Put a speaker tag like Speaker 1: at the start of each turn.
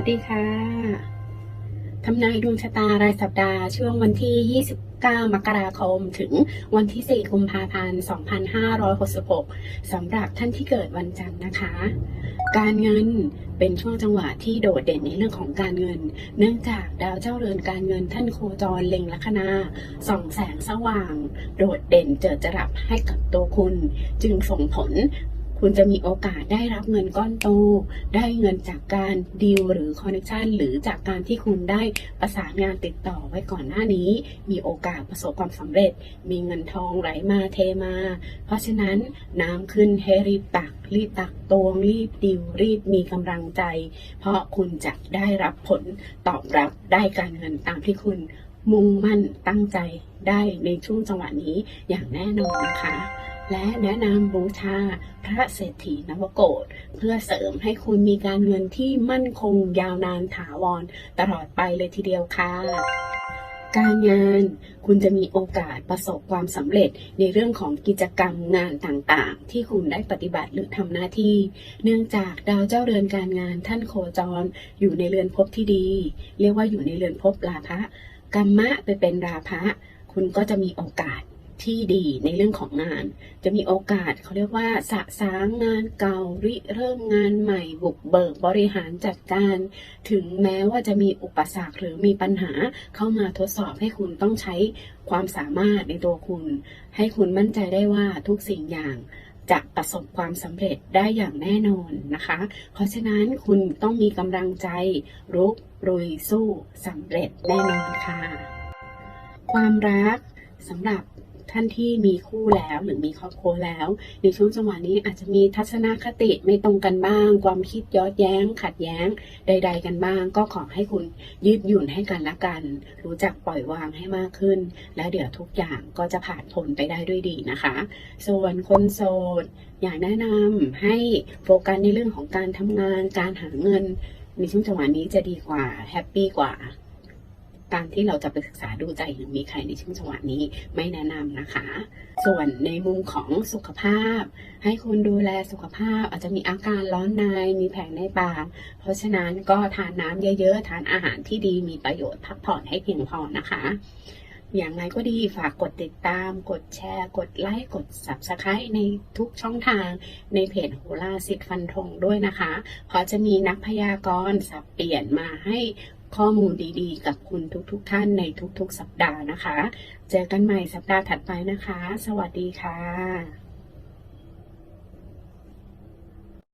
Speaker 1: วัสดีค่ะ ทำนายดวงชะตารายสัปดาห์ ช่วงวันที่ 29 มกราคม ถึงวันที่ 4 กุมภาพันธ์ 2566 สำหรับท่านที่เกิดวันจันทร์นะคะ การเงินเป็นช่วงจังหวะที่โดดเด่นในเรื่องของการเงิน เนื่องจากดาวเจ้าเรือนการเงินท่านโคจรเล็งลัคนาส่องแสงสว่าง โดดเด่นเจิดจรัสให้กับตัวคุณ จึงส่งผล คุณจะมีโอกาสได้รับเงินก้อนโต ได้เงินจากการดีลหรือคอนเนคชันหรือจากการที่คุณได้ประสานงานติดต่อไว้ก่อนหน้านี้ มีโอกาสประสบความสำเร็จ มีเงินทองไหลมาเทมา เพราะฉะนั้นน้ำขึ้นให้รีบตัก รีบตักตวงรีบดิวรีบมีกำลังใจ เพราะคุณจะได้รับผลตอบรับได้การเงินตามที่คุณ มุ่งมั่นตั้งใจได้ในช่วงจังหวะนี้อย่างแน่นอนนะคะ และแนะนำบูชาพระเศรษฐีนวโกฏเพื่อเสริมให้คุณมีการเงินที่มั่นคงยาวนานถาวร ตลอดไปเลยทีเดียวค่ะการงานคุณจะมีโอกาสประสบความสำเร็จในเรื่องของกิจกรรมงานต่างๆ ที่คุณได้ปฏิบัติหรือทำหน้าที่ เนื่องจากดาวเจ้าเรือนการงานท่านโคจร อยู่ในเรือนภพที่ดี เรียกว่าอยู่ในเรือนภพราภะ กรรมะไปเป็นราภะคุณก็จะมีโอกาสที่ดีในเรื่องของงาน จะมีโอกาสเขาเรียกว่าสะสางงานเก่าริเริ่มงานใหม่ บุกเบิกบริหารจัดการ ถึงแม้ว่าจะมีอุปสรรคหรือมีปัญหาเข้ามาทดสอบให้คุณต้องใช้ความสามารถในตัวคุณ ให้คุณมั่นใจได้ว่าทุกสิ่งอย่าง จะประสบความสำเร็จได้อย่างแน่นอนนะคะ เพราะฉะนั้นคุณต้องมีกำลังใจรุกรุยสู้สำเร็จแน่นอนค่ะ ความรักสำหรับ ท่านที่มีคู่แล้วหรือมีครอบครัวแล้ว ในช่วงจังหวะนี้อาจจะมีทัศนคติไม่ตรงกันบ้าง ความคิดย้อนแย้ง ขัดแย้งใด ๆ กันบ้าง ก็ขอให้คุณยืดหยุ่นให้กันและกัน รู้จักปล่อยวางให้มากขึ้น แล้วเดี๋ยวทุกอย่างก็จะผ่านพ้นไปได้ด้วยดีนะคะ ส่วนคนโสดอยากแนะนำให้โฟกัสในเรื่องของการทำงานการหาเงินในช่วงจังหวะนี้จะดีกว่าแฮปปี้กว่า การที่เราจะไปศึกษาดูใจหรือมีใครในช่วงจังหวะนี้ไม่แนะนำนะคะ ส่วนในมุมของสุขภาพ ให้คุณดูแลสุขภาพ อาจจะมีอาการร้อนในมีแผลในปากเพราะฉะนั้นก็ทานน้ำเยอะๆ ทานอาหารที่ดีมีประโยชน์พักผ่อนให้เพียงพอนะคะ อย่างไรก็ดีฝากกดติดตาม กดแชร์ กดไลค์ กด subscribe ในทุกช่องทางในเพจโหราสิทธิ์ฟันธงด้วยนะคะเพราะจะมีนักพยากรณ์สับเปลี่ยนมาให้ข้อมูลดีๆ กับคุณทุกๆทท่านในทุกๆ สัปดาห์นะคะ เจอกันใหม่สัปดาห์ถัดไปนะคะ สวัสดีค่ะ